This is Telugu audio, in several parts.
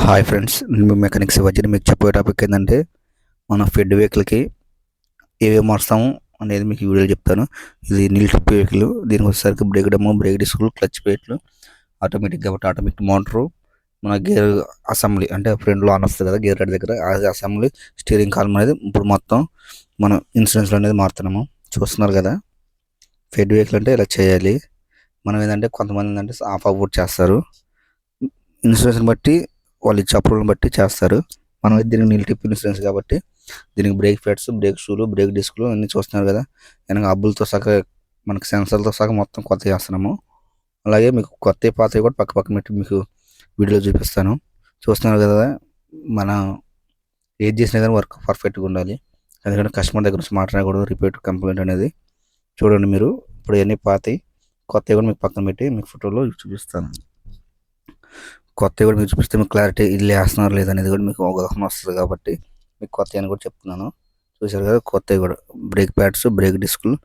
హాయ్ ఫ్రెండ్స్ నేను మెకానిక్స్ వచ్చిన మీకు చెప్పే టాపిక్ ఏంటంటే మన ఫెడ్ వెహికల్కి ఏమేమి మార్స్తాము అనేది మీకు వీడియో చెప్తాను. ఇది నీల్ ట్రిప్ వెహికల్ దీనికి వచ్చేసరికి బ్రేక్ డమ్ బ్రేక్ డిస్కులు క్లచ్ ప్లేట్లు ఆటోమేటిక్ కాబట్టి ఆటోమేటిక్ మోటారు మన గేర్ అసెంబ్లీ అంటే ఫ్రంట్లో ఆన్ వస్తుంది కదా గేర్ రెడ్ దగ్గర. అది అసెంబ్లీ స్టీరింగ్ కాలం అనేది ఇప్పుడు మొత్తం మనం ఇన్సూరెన్స్లో అనేది మారుతున్నాము. చూస్తున్నారు కదా ఫెడ్ వెహికల్ అంటే ఇలా చేయాలి. మనం ఏంటంటే కొంతమంది ఏంటంటే ఆఫ్ అవుట్ చేస్తారు. ఇన్సూరెన్స్ని బట్టి వాళ్ళు ఇచ్చే అప్రూవల్ని బట్టి చేస్తారు. మనం దీనికి నీల్ టిప్ ఇన్సూరెన్స్ కాబట్టి దీనికి బ్రేక్ ప్యాడ్స్ బ్రేక్ షూలు బ్రేక్ డిస్క్లు అన్నీ చూస్తున్నారు కదా. వెనక అబ్బులతో సహా మనకి సెన్సర్లతో సహా మొత్తం కొత్త చేస్తున్నాము. అలాగే మీకు కొత్త పాతవి కూడా పక్క పక్క పెట్టి మీకు వీడియోలో చూపిస్తాను. చూస్తున్నారు కదా మన ఏది చేసినా కానీ వర్క్ పర్ఫెక్ట్గా ఉండాలి. ఎందుకంటే కస్టమర్ దగ్గర నుంచి మాట్లాడకూడదు రిపీట్ కంప్లైంట్ అనేది. చూడండి మీరు ఇప్పుడు ఇవన్నీ పాతాయి కొత్తవి కూడా మీకు పక్కన పెట్టి మీకు ఫోటోలో చూపిస్తాను. కొత్తవి కూడా మీకు చూపిస్తే మీకు క్లారిటీ ఇల్లు వేస్తున్నారు లేదనేది కూడా మీకు అవగాహన వస్తుంది కాబట్టి మీకు కొత్త అని కూడా చెప్తున్నాను. చూసారు కదా కొత్తవి కూడా. బ్రేక్ ప్యాడ్స్ బ్రేక్ డిస్కులు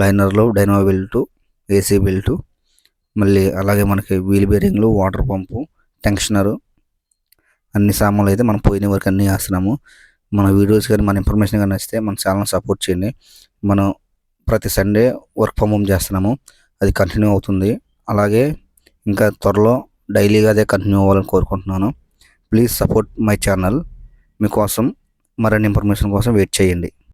లైనర్లు డైనో బెల్ట్ ఏసీ బెల్టు మళ్ళీ అలాగే మనకి వీల్ బేరింగ్లు వాటర్ పంపు టెన్షనరు అన్ని సామాన్లు అయితే మనం పోయిన వరకు అన్నీ వేస్తున్నాము. మన వీడియోస్ కానీ మన ఇన్ఫర్మేషన్ కానీ నచ్చితే మన ఛానల్ సపోర్ట్ చేయండి. మనం ప్రతి సండే వర్క్ ఫ్రమ్ హోమ్ చేస్తున్నాము. అది కంటిన్యూ అవుతుంది. అలాగే ఇంకా త్వరలో డైలీగా అదే కంటిన్యూ అవ్వాలని కోరుకుంటున్నాను. ప్లీజ్ సపోర్ట్ మై ఛానల్ మీకోసం మరిన్ని ఇన్ఫర్మేషన్ కోసం వెయిట్ చేయండి.